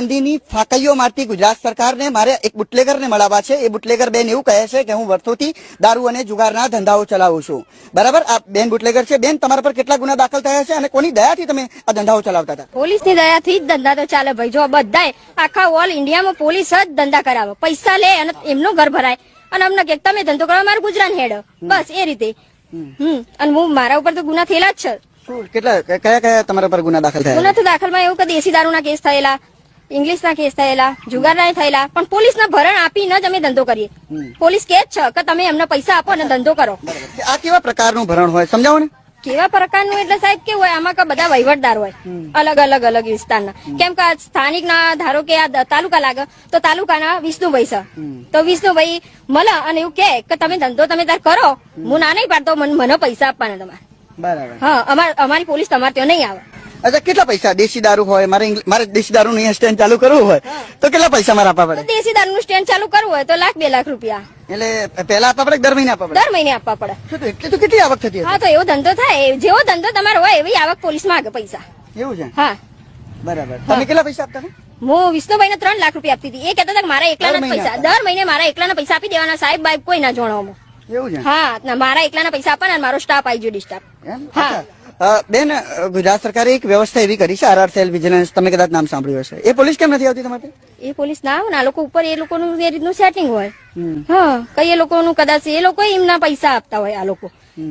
દારૂબંધીની ફાકઈઓ મારતી ગુજરાત સરકારને મારે એક બુટલેગરને મળાવવા છે. એ બુટલેગર બેન એવું કહે છે કે હું વર્ષોથી દારૂ અને જુગારના ધંધાઓ ચલાવું છું. બરાબર? આ બેન બુટલેગર છે. બેન તમારા પર કેટલા ગુના દાખલ થયા છે અને કોની દયાથી તમે આ ધંધાઓ ચલાવતા હતા? પોલીસની દયાથી જ ધંધા તો ચાલે ભાઈ. જો બધાય આખા ઓલ ઇન્ડિયામાં પોલીસ જ ધંધા કરાવે. પૈસા લે અને એમનું ઘર ભરાય. અને અમને કે તમે ધંધો કરો મારું ગુજરાન હેડ. બસ એ રીતે. હમ. અને હું મારા ઉપર તો ગુના થયેલા જ છે. કેટલા કયા કયા તમારા પર ગુના દાખલ થયા ગુના તો દાખલમાં એવું કે દેશી દારૂના કેસ થયેલા ઇંગ્લિશના કેસ થયેલા જુગારના થયેલા પણ પોલીસના ભરણ આપીને જ અમે ધંધો કરીએ. પોલીસ કે છે કે તમે એમને પૈસા આપો અને ધંધો કરો. આ કેવા પ્રકારનું ભરણ હોય? સમજાવો ને. કેવા પ્રકારનું એટલે સાહેબ કેવું હોય? આમાં કે બધા વહીવટદાર હોય. અલગ અલગ અલગ વિસ્તારના. કેમ કે સ્થાનિક ના ધારો કે આ તાલુકા લાગે તો તાલુકાના વિષ્ણુભાઈ છે. તો વિષ્ણુભાઈ મળે અને એવું કે તમે ધંધો તમે તાર કરો. હું ના નહીં પાડતો મને પૈસા આપવાના તમારે. હા અમાર અમારી પોલીસ તમારે ત્યાં નહીં આવે. અચ્છા કેટલા પૈસા? દેશી દારૂ હોય મારે મારે દેશી દારૂ નું સ્ટેન્ડ ચાલુ કરવું હોય તો કેટલા પૈસા મારે આપવા પડે? દેશી દારૂનું સ્ટેન્ડ ચાલુ કરવું હોય તો લાખ બે લાખ રૂપિયા. એટલે પેલા આપવા પડે દર મહિને આપવા પડે? દર મહિને આપવા પડે. એટલે તો કેટલી આવક થતી હા તો એવો ધંધો થાય. જેવો ધંધો તમારો હોય એવી આવક પોલીસ માંગે પૈસા. એવું છે? હા. બરાબર. તમે કેટલા પૈસા આપતા હું વિષ્ણુભાઈ ને ત્રણ લાખ રૂપિયા આપતી હતી. એ કહેતા હતા મારા એકલાના દર પૈસા દર મહિને મારા એકલાના પૈસા આપી દેવાના. સાહેબ બાઈબ કોઈ ના જોણવામાં એવું છે? હા મારા એકલાના પૈસા આપવાના મારો સ્ટાફ આવી ગયો ડિસ્ટર્બ હા. બેન ગુજરાત સરકારે એક વ્યવસ્થા એવી કરી છે આરઆર સેલ વિજિલન્સ તમે કદાચ નામ સાંભળ્યું હશે. એ પોલીસ કેમ નથી આવતી તમારે એ પોલીસ ના આવે ને આ લોકો ઉપર એ લોકોનું એ રીતનું સેટિંગ હોય. હા કઈ એ લોકોનું કદાચ એ લોકો એમના પૈસા આપતા હોય આ લોકો.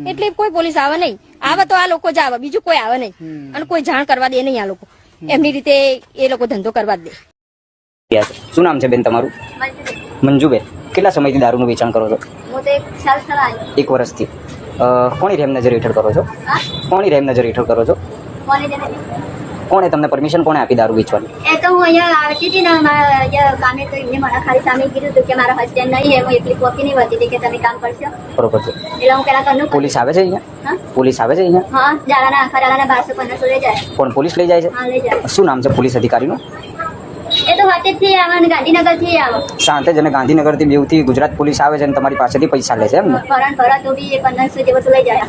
એટલે કોઈ પોલીસ આવે નહીં. આવે તો આ લોકો જ આવે બીજું કોઈ આવે નહીં. અને કોઈ જાણ કરવા દે નહીં આ લોકો. એમની રીતે એ લોકો ધંધો કરવા દે. શું નામ છે બેન તમારું? મંજુબેન. કેટલા સમયથી દારૂનું વેચાણ કરો છો? એક સાલ થયા એક વર્ષથી. કોની રેમ નજર હેઠળ કરો છો? કોની રેમ નજર હેઠળ કરો છો? કોણે તમને પરમિશન કોણે આપી દારૂ વેચવાની? એ તો હું અહીંયા આવતી હતી ને મારા કામે તો એમને મને ખાલી સામે કીધું હતું કે મારા હસબન્ડ નહીં હે હું એકલી પોકી નહીં વધી હતી કે તમે કામ કરશો. બરોબર છે. એટલે હું પેલા ઘરનું પોલીસ આવે છે અહીંયા? પોલીસ આવે છે અહીંયા? હા જાડાના આખા જાડાના બારસો પંદરસો લઈ જાય. કોણ પોલીસ લઈ જાય છે? શું નામ છે પોલીસ અધિકારીનું? એ તો આવે અને ગાંધીનગરથી આવે. સાંતે જ ગાંધીનગરથી બેવથી ગુજરાત પોલીસ આવે છે અને તમારી પાસેથી પૈસા લે છે એમ ને? ભરણ ભરા તો બી એ પંદરસો જેવું લઈ જાય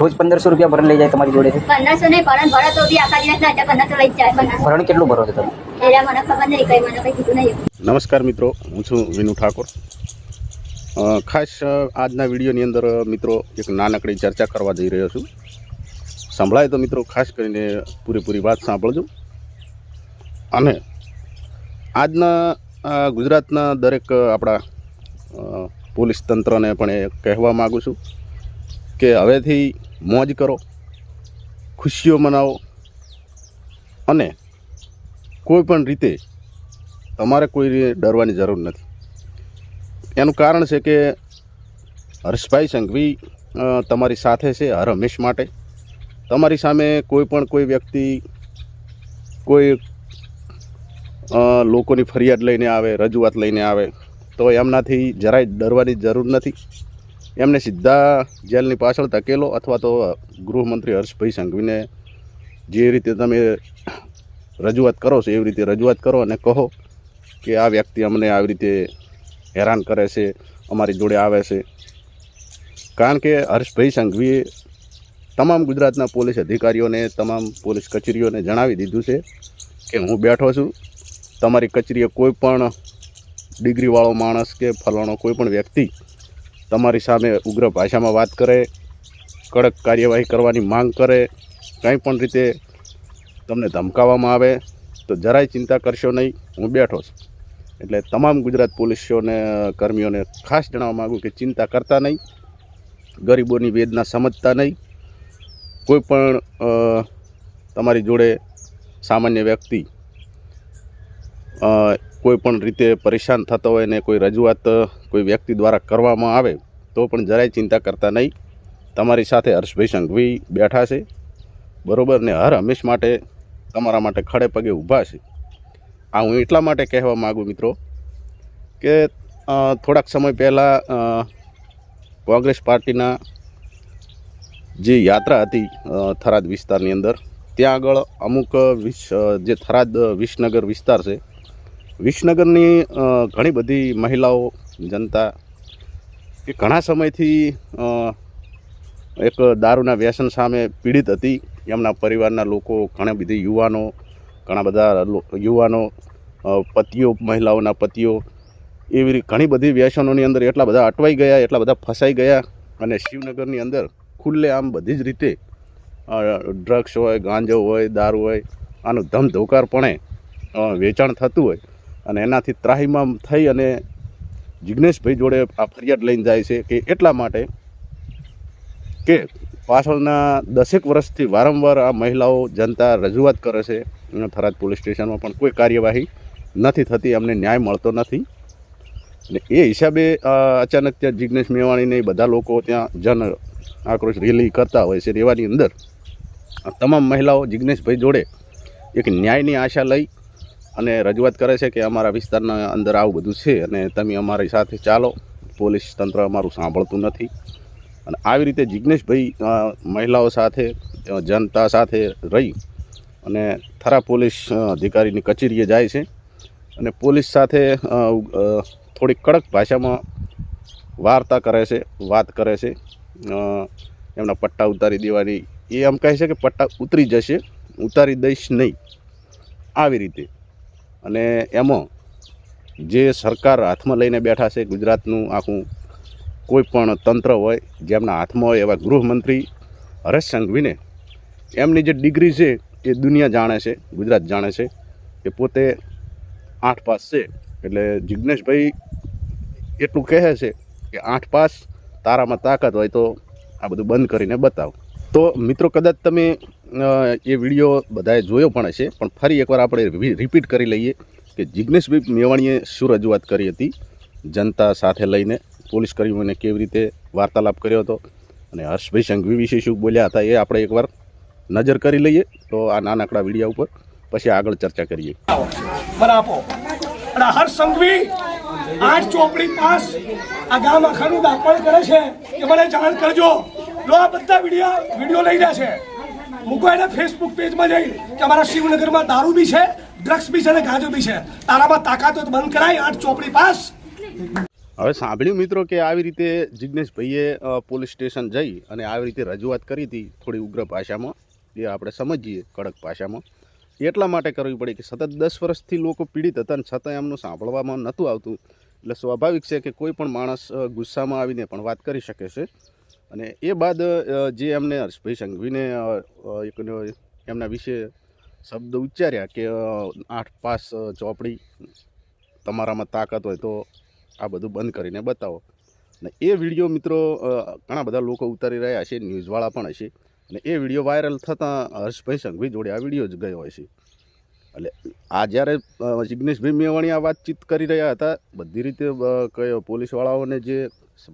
રોજ પંદરસો રૂપિયા ભરણ લઈ જાય તમારી જોડે પંદરસો નહીં ભરણ ભરા તો બી આખા દિવસ ના પંદરસો લઈ જાય ભરણ કેટલું ભરો છો તમે? એટલે મને ખબર નહીં કઈ મને કઈ કીધું નહીં. નમસ્કાર મિત્રો હું છું વિનુ ઠાકોર. ખાસ આજના વિડીયોની અંદર મિત્રો એક નાનકડી ચર્ચા કરવા જઈ રહ્યો છું. સંભળાય તો મિત્રો ખાસ કરીને પૂરેપૂરી વાત સાંભળજો. અને આજના ગુજરાતના દરેક આપણા પોલીસ તંત્રને પણ એ કહેવા માગું છું કે હવેથી મોજ કરો, ખુશીઓ મનાવો અને કોઈ પણ રીતે તમારે કોઈ ડરવાની જરૂર નથી. એનું કારણ છે કે હર્ષભાઈ સંઘવી તમારી સાથે છે હર હંમેશ માટે. તમારી સામે કોઈ પણ કોઈ વ્યક્તિ, કોઈ લોકોની ફરિયાદ લઈને આવે, રજૂઆત લઈને આવે, તો એમનાથી જરાય ડરવાની જરૂર નથી. એમને સીધા જેલની પાછળ ધકેલો અથવા તો ગૃહમંત્રી હર્ષભાઈ સંઘવીને જે રીતે તમે રજૂઆત કરો છો, એવી રીતે રજૂઆત કરો અને કહો કે આ વ્યક્તિ અમને આવી રીતે હેરાન કરે છે, અમારી જોડે આવે છે. કારણ કે હર્ષભાઈ સંઘવીએ તમામ ગુજરાતના પોલીસ અધિકારીઓને, તમામ પોલીસ કચેરીઓને જણાવી દીધું છે કે હું બેઠો છું. તમારી કચેરીએ કોઈ પણ ડિગ્રીવાળો માણસ કે ફલાણો કોઈ પણ વ્યક્તિ તમારી સામે ઉગ્ર ભાષામાં વાત કરે, કડક કાર્યવાહી કરવાની માંગ કરે, કંઈ પણ રીતે તમને ધમકાવવામાં આવે, તો જરાય ચિંતા કરશો નહીં, હું બેઠો છું. એટલે તમામ ગુજરાત પોલીસોને, કર્મીઓને ખાસ જણાવવા માગું કે ચિંતા કરતા નહીં, ગરીબોની વેદના સમજતા નહીં. કોઈ પણ તમારી જોડે સામાન્ય વ્યક્તિ કોઈ પણ રીતે પરેશાન થતો હોય ને કોઈ રજૂઆત કોઈ વ્યક્તિ દ્વારા કરવામાં આવે, તો પણ જરાય ચિંતા કરતા નહીં. તમારી સાથે હર્ષભાઈ સંઘવી બેઠા છે. બરાબર ને હર હંમેશ માટે તમારા માટે ખડે પગે ઊભા છે. આ હું એટલા માટે કહેવા માગું મિત્રો કે થોડાક સમય પહેલાં કોંગ્રેસ પાર્ટીના જે યાત્રા હતી થરાદ વિસ્તારની અંદર, ત્યાં આગળ અમુક વિશ જે થરાદ વિસનગર વિસ્તાર છે વિસનગરની ઘણી બધી મહિલાઓ, જનતા એ ઘણા સમયથી એક દારૂના વ્યસન સામે પીડિત હતી. એમના પરિવારના લોકો, ઘણા બધી યુવાનો, ઘણા બધા યુવાનો પતિઓ, મહિલાઓના પતિઓ, એવી ઘણી બધી વ્યસનોની અંદર એટલા બધા અટવાઈ ગયા, એટલા બધા ફસાઈ ગયા અને શિવનગરની અંદર ખુલ્લે આમ બધી જ રીતે ડ્રગ્સ હોય, ગાંજો હોય, દારૂ હોય, આનું ધમધોકારપણે વેચાણ થતું હોય. અને એનાથી ત્રાહીમામ થઈ અને જિજ્ઞેશભાઈ જોડે આ ફરિયાદ લઈને જાય છે કે એટલા માટે કે પાછળના દસેક વર્ષથી વારંવાર આ મહિલાઓ જનતા રજૂઆત કરે છે અને થરાદ પોલીસ સ્ટેશનમાં પણ કોઈ કાર્યવાહી નથી થતી, અમને ન્યાય મળતો નથી. ને એ હિસાબે અચાનક ત્યાં જિજ્ઞેશ મેવાણીને બધા લોકો ત્યાં જન આક્રોશ રેલી કરતા હોય છે. રેવાની અંદર તમામ મહિલાઓ જિજ્ઞેશભાઈ જોડે એક ન્યાયની આશા લઈ અને રજૂઆત કરે છે કે અમારા વિસ્તારના અંદર આવું બધું છે અને તમે અમારી સાથે ચાલો. પોલીસ તંત્ર અમારું સાંભળતું નથી. અને આવી રીતે જિજ્ઞેશભાઈ મહિલાઓ સાથે જનતા સાથે રહી અને થરા પોલીસ અધિકારીની કચેરીએ જાય છે. અને પોલીસ સાથે થોડી કડક ભાષામાં વાર્તા કરે છે, વાત કરે છે. એમના પટ્ટા ઉતારી દેવાની, એ એમ કહે છે કે પટ્ટા ઉતરી જશે, ઉતારી દઈશ નહીં. આવી રીતે. અને એમાં જે સરકાર હાથમાં લઈને બેઠા છે ગુજરાતનું આખું, કોઈ પણ તંત્ર હોય, જેમના હાથમાં હોય એવા ગૃહમંત્રી હરેશ સંઘવીને, એમની જે ડિગ્રી છે એ દુનિયા જાણે છે, ગુજરાત જાણે છે કે પોતે આઠ પાસ છે. એટલે જિજ્ઞેશભાઈ એટલું કહે છે કે આઠ પાસ તારામાં તાકાત હોય તો આ બધું બંધ કરીને બતાવો. તો મિત્રો કદાચ તમે એ વીડિયો બધાએ જોયો પણ હશે. પણ ફરી એકવાર આપણે રિપીટ કરી લઈએ કે જિજ્ઞેશભાઈ મેવાણીએ શું રજૂઆત કરી હતી જનતા સાથે લઈને, પોલીસ કર્મીઓને કેવી રીતે વાર્તાલાપ કર્યો હતો અને હર્ષભાઈ સંઘવી વિશે શું બોલ્યા હતા એ આપણે એકવાર નજર કરી લઈએ. તો આ નાનકડા વિડીયા ઉપર પછી આગળ ચર્ચા કરીએ. બરાબર કરે છે. મૂકો એને ફેસબુક પેજમાં જઈ કે અમારા શિવનગરમાં દારૂ બી છે ડ્રગ્સ બી છે અને ગાંજો બી છે. તારામાં તાકાત બંધ કરાય, આઠ ચોપડી પાસ. હવે સાંભળ્યું મિત્રો કે આવી રીતે જિજ્ઞેશભાઈએ પોલીસ સ્ટેશન જઈ અને આવી રીતે રજૂઆત કરી હતી થોડી ઉગ્ર ભાષામાં, એ આપણે સમજીએ કડક ભાષામાં. એટલા માટે કરવી પડી કે સતત દસ વર્ષથી લોકો પીડિત હતા અને છતાં એમનું સાંભળવામાં નહોતું આવતું. એટલે સ્વાભાવિક છે કે કોઈ પણ માણસ ગુસ્સામાં આવીને પણ વાત કરી શકે છે. અને એ બાદ જે એમને હર્ષભાઈ સંઘવીને એક એમના વિશે શબ્દ ઉચ્ચાર્યા કે આઠ પાસ ચોપડી તમારામાં તાકાત હોય તો આ બધું બંધ કરીને બતાવો. અને એ વીડિયો મિત્રો ઘણા બધા લોકો ઉતારી રહ્યા છે, ન્યૂઝવાળા પણ હશે. અને એ વીડિયો વાયરલ થતાં હર્ષભાઈ સંઘવી જોડે આ વીડિયો જ ગયો હશે એટલે આ જ્યારે જિજ્ઞેશભાઈ મેવાણી આ વાતચીત કરી રહ્યા હતા, બધી રીતે કયો પોલીસવાળાઓને જે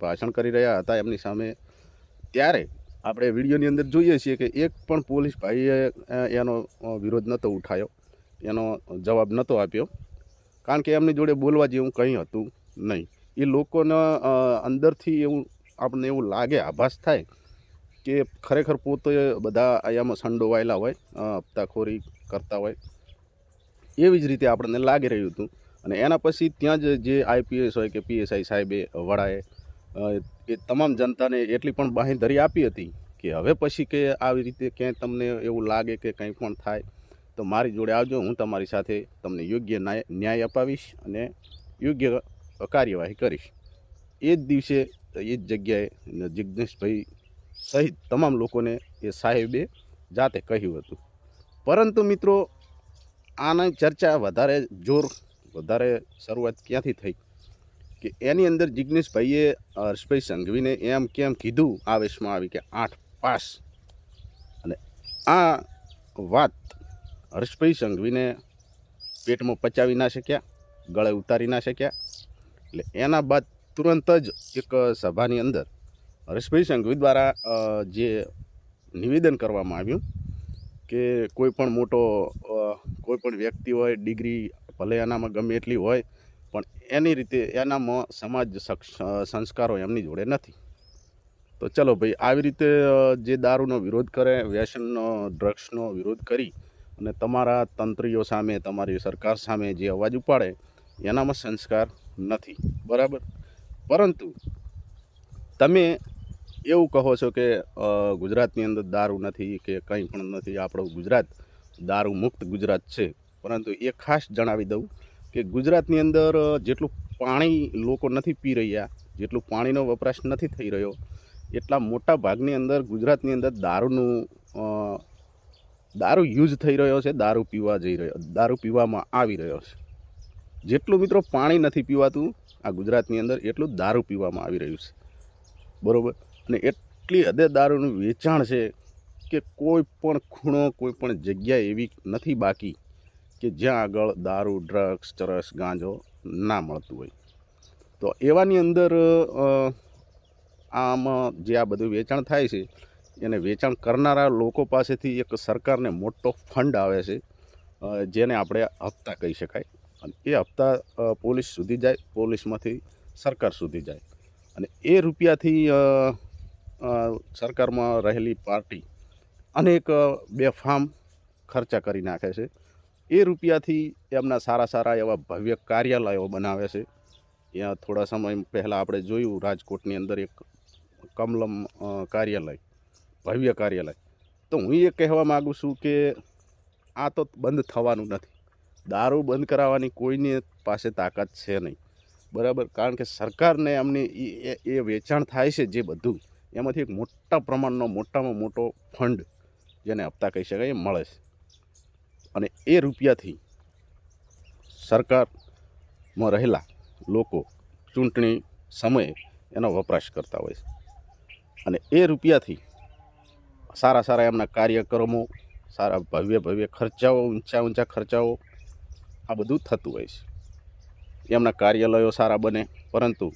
ભાષણ કરી રહ્યા હતા, એમની સામે ત્યારે આપણે વિડીયોની અંદર જોઈએ છીએ કે એક પણ પોલીસ ભાઈએ એનો વિરોધ નહોતો ઉઠાયો. એનો જવાબ નહોતો આપ્યો. કારણ કે એમની જોડે બોલવા જેવું કંઈ હતું નહીં. એ લોકોને અંદરથી એવું આપણને એવું લાગે, આભાસ થાય કે ખરેખર પોતે બધા આયામાં સંડોવાયેલા હોય હપ્તાખોરી કરતા હોય. એવી જ રીતે આપણને લાગી રહ્યું હતું. અને એના પછી ત્યાં જ જે આઈપીએસ હોય કે પીએસઆઈ સાહેબે વડાએ એ તમામ જનતાને એટલી પણ બાંહેધરી આપી હતી કે હવે પછી કે આવી રીતે ક્યાંય તમને એવું લાગે કે કંઈ પણ થાય, તો મારી જોડે આવજો, હું તમારી સાથે તમને યોગ્ય ન્યાય અપાવીશ અને યોગ્ય કાર્યવાહી કરીશ. એ જ દિવસે, એ જ જગ્યાએ જિજ્ઞેશભાઈ સહિત તમામ લોકોને એ સાહેબે જાતે કહ્યું હતું. પરંતુ મિત્રો, આની ચર્ચા વધારે જોર, વધારે શરૂઆત ક્યાંથી થઈ? કે એની અંદર જિજ્ઞેશભાઈએ હર્ષભાઈ સંઘવીને એમ કેમ કીધું આવેશમાં આવી કે આઠ પાસ. અને આ વાત હર્ષભાઈ સંઘવીને પેટમાં પચાવી ના શક્યા, ગળે ઉતારી ના શક્યા. એટલે એના બાદ તુરંત જ એક સભાની અંદર હર્ષભાઈ સંઘવી દ્વારા જે નિવેદન કરવામાં આવ્યું કે કોઈ પણ મોટો કોઈ પણ વ્યક્તિ હોય, ડિગ્રી ભલે એનામાં ગમે એટલી હોય પણ એની રીતે એનામાં સમાજ સંસ્કારો એમની જોડે નથી. તો ચલો ભાઈ, આવી રીતે જે દારૂનો વિરોધ કરે, વ્યસનનો, ડ્રગ્સનો વિરોધ કરી અને તમારા તંત્રીઓ સામે, તમારી સરકાર સામે જે અવાજ ઉપાડે, એનામાં સંસ્કાર નથી. બરાબર? પરંતુ તમે એવું કહો છો કે ગુજરાતની અંદર દારૂ નથી કે કંઈ પણ નથી. આપણું ગુજરાત દારૂ મુક્ત ગુજરાત છે. પરંતુ એ ખાસ જણાવી દઉં કે ગુજરાતની અંદર જેટલું પાણી લોકો નથી પી રહ્યા, જેટલું પાણીનો વપરાશ નથી થઈ રહ્યો, એટલા મોટા ભાગની અંદર ગુજરાતની અંદર દારૂનું દારૂ યુઝ થઈ રહ્યો છે, દારૂ પીવા જઈ રહ્યો, દારૂ પીવામાં આવી રહ્યો છે. જેટલું મિત્રો પાણી નથી પીવાતું આ ગુજરાતની અંદર, એટલું દારૂ પીવામાં આવી રહ્યું છે. બરાબર? અને એટલી હદે દારૂનું વેચાણ છે કે કોઈ પણ ખૂણો, કોઈ પણ જગ્યા એવી નથી બાકી કે જ્યાં આગળ દારૂ ડ્રગ્સ ચરસ, ગાંજો ના મળતું હોય. તો એવાની અંદર આમ જે આ બધું વેચાણ થાય છે, એને વેચાણ કરનારા લોકો પાસેથી એક સરકારને મોટો ફંડ આવે છે જેને આપણે હપ્તા કહી શકાય. અને એ હપ્તા પોલીસ સુધી જાય, પોલીસમાંથી સરકાર સુધી જાય. અને એ રૂપિયાથી સરકારમાં રહેલી પાર્ટી અનેક બેફામ ખર્ચા કરી નાખે છે. એ રૂપિયાથી એમના સારા સારા એવા ભવ્ય કાર્યાલયો બનાવે છે. ત્યાં થોડા સમય પહેલાં આપણે જોયું રાજકોટની અંદર એક કમલમ કાર્યાલય, ભવ્ય કાર્યાલય. તો હું એ કહેવા માગું છું કે આ તો બંધ થવાનું નથી. દારૂ બંધ કરાવવાની કોઈની પાસે તાકાત છે નહીં. બરાબર? કારણ કે સરકારને એમની એ વેચાણ થાય છે જે બધું. એમાંથી એક મોટા પ્રમાણનો, મોટામાં મોટો ફંડ જેને હપ્તા કહી શકાય, એ મળે છે. અને એ રૂપિયાથી સરકારમાં રહેલા લોકો ચૂંટણી સમયે એનો વપરાશ કરતા હોય છે. અને એ રૂપિયાથી સારા સારા એમના કાર્યક્રમો, સારા ભવ્ય ભવ્ય ખર્ચાઓ, ઊંચા ઊંચા ખર્ચાઓ, આ બધું થતું હોય છે. એમના કાર્યાલયો સારા બને, પરંતુ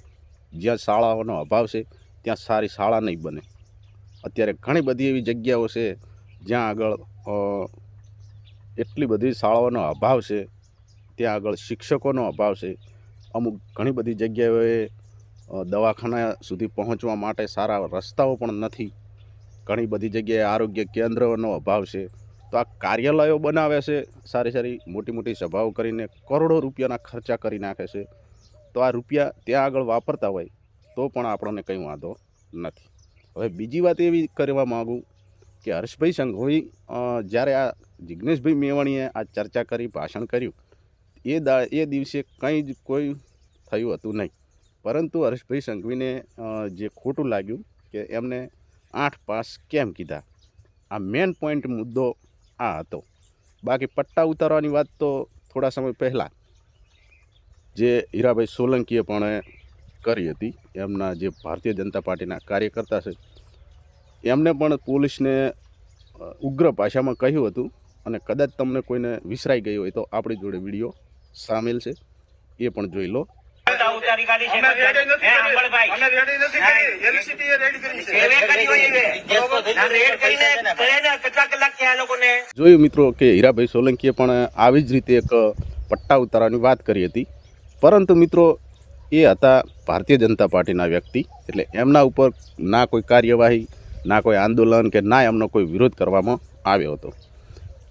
જ્યાં શાળાઓનો અભાવ છે, ત્યાં સારી શાળા નહીં બને. અત્યારે ઘણી બધી એવી જગ્યાઓ છે, જ્યાં આગળ એટલી બધી શાળાઓનો અભાવ છે, ત્યાં આગળ શિક્ષકોનો અભાવ છે. અમુક ઘણી બધી જગ્યાએ દવાખાના સુધી પહોંચવા માટે સારા રસ્તાઓ પણ નથી. ઘણી બધી જગ્યાએ આરોગ્ય કેન્દ્રનો અભાવ છે. તો આ કાર્યાલયો બનાવે છે, સારી સારી મોટી મોટી સભાઓ કરીને કરોડો રૂપિયાના ખર્ચા કરી નાખે છે. તો આ રૂપિયા ત્યાં આગળ વાપરતા હોય, તો પણ આપણને કંઈ વાંધો નથી. હવે બીજી વાત એવી કરવા માગું કે હર્ષભાઈ સંઘોઈ જ્યારે આ જિજ્ઞેશભાઈ મેવાણીએ આ ચર્ચા કરી, ભાષણ કર્યું, એ દા, એ દિવસે કંઈ જ કોઈ થયું હતું નહીં. પરંતુ હર્ષભાઈ સંઘવીને જે ખોટું લાગ્યું કે એમને આઠ પાસ કેમ કીધા? આ મેન પોઈન્ટ મુદ્દો આ હતો. બાકી પટ્ટા ઉતારવાની વાત તો થોડા સમય પહેલાં જે હીરાભાઈ સોલંકીએ પણ કરી હતી. એમના જે ભારતીય જનતા પાર્ટીના કાર્યકર્તા છે એમને પણ પોલીસને ઉગ્ર ભાષામાં કહ્યું હતું અને કદાચ તમને કોઈને વિસરાઈ ગઈ હોય તો આપણી જોડે વીડિયો સામેલ છે એ પણ જોઈ લો. જોયું મિત્રો કે હીરાભાઈ સોલંકીએ પણ આવી જ રીતે એક પટ્ટા ઉતારવાની વાત કરી હતી. પરંતુ મિત્રો એ હતા ભારતીય જનતા પાર્ટીના વ્યક્તિ એટલે એમના ઉપર ના કોઈ કાર્યવાહી ના કોઈ આંદોલન કે ના એમનો કોઈ વિરોધ કરવામાં આવ્યો હતો.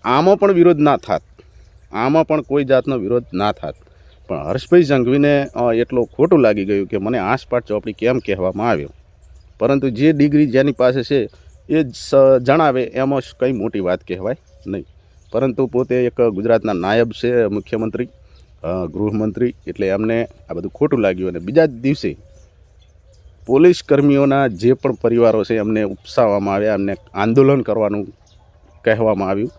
આમાં પણ વિરોધ ના થાત. આમાં પણ કોઈ જાતનો વિરોધ ના થાત. પણ હર્ષભાઈ સંઘવીને એટલું ખોટું લાગી ગયું કે મને આસપાસ ચોપડી કેમ કહેવામાં આવ્યો? પરંતુ જે ડિગ્રી જેની પાસે છે, એ જણાવે એમાં કંઈ મોટી વાત કહેવાય નહીં. પરંતુ પોતે એક ગુજરાતના નાયબ છે, મુખ્યમંત્રી ગૃહમંત્રી, એટલે એમને આ બધું ખોટું લાગ્યું અને બીજા જ દિવસે પોલીસ કર્મીઓના જે પણ પરિવારો છે, એમને ઉપસાવવામાં આવ્યા, એમને આંદોલન કરવાનું કહેવામાં આવ્યું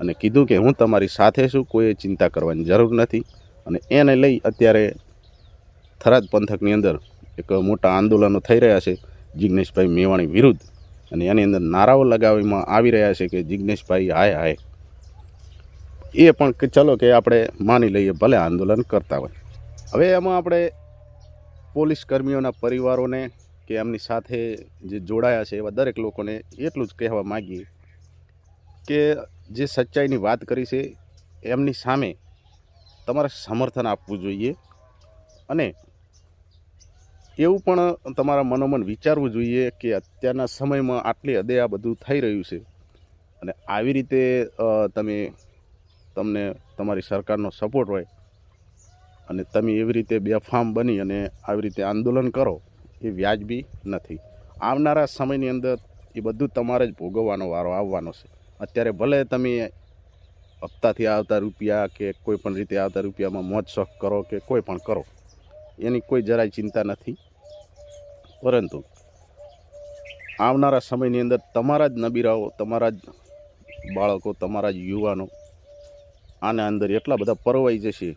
અને કીધું કે હું તમારી સાથે છું, કોઈ ચિંતા કરવાની જરૂર નથી અને એને લઈ અત્યારે થરાદ પંથકની અંદર એક મોટા આંદોલનો થઈ રહ્યા છે જિજ્ઞેશભાઈ મેવાણી વિરુદ્ધ અને એની અંદર નારાઓ લગાવવામાં આવી રહ્યા છે કે જિજ્ઞેશભાઈ હાય હાય. એ પણ ચલો કે આપણે માની લઈએ ભલે આંદોલન કરતા હોય. હવે એમાં આપણે પોલીસ કર્મીઓના પરિવારોને કે એમની સાથે જે જોડાયા છે એવા દરેક લોકોને એટલું જ કહેવા માગીએ કે જે સચ્ચાઈની વાત કરી છે, એમની સામે તમારે સમર્થન આપવું જોઈએ અને એવું પણ તમારા મનોમન વિચારવું જોઈએ કે અત્યારના સમયમાં આટલી હદે આ બધું થઈ રહ્યું છે અને આવી રીતે તમે, તમને તમારી સરકારનો સપોર્ટ હોય અને તમે એવી રીતે બેફામ બની અને આવી રીતે આંદોલન કરો, એ વ્યાજબી નથી. આવનારા સમયની અંદર એ બધું તમારે જ ભોગવવાનો વારો આવવાનો છે. અત્યારે ભલે તમે હપ્તાથી આવતા રૂપિયા કે કોઈ પણ રીતે આવતા રૂપિયામાં મોજ શોખ કરો કે કોઈ પણ કરો, એની કોઈ જરાય ચિંતા નથી. પરંતુ આવનારા સમયની અંદર તમારા જ નબીરાઓ, તમારા જ બાળકો, તમારા જ યુવાનો આના અંદર એટલા બધા પરવાઈ જશે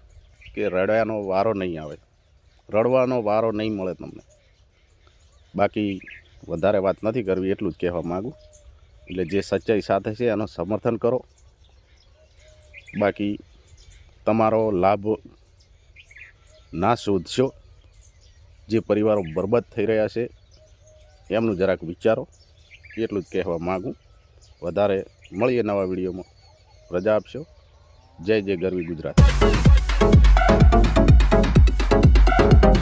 કે રડવાનો વારો નહીં આવે. રડવાનો વારો નહીં મળે તમને. બાકી વધારે વાત નથી કરવી, એટલું જ કહેવા માગું. એટલે જે સચ્ચાઈ સાથે છે એનું સમર્થન કરો. બાકી તમારો લાભ ના શોધશો. જે પરિવારો બરબાદ થઈ રહ્યા છે, એમનું જરાક વિચારો. એટલું જ કહેવા માગું. વધારે મળીએ નવા વિડીયોમાં. રજા આપશો. જય જય ગરવી ગુજરાત.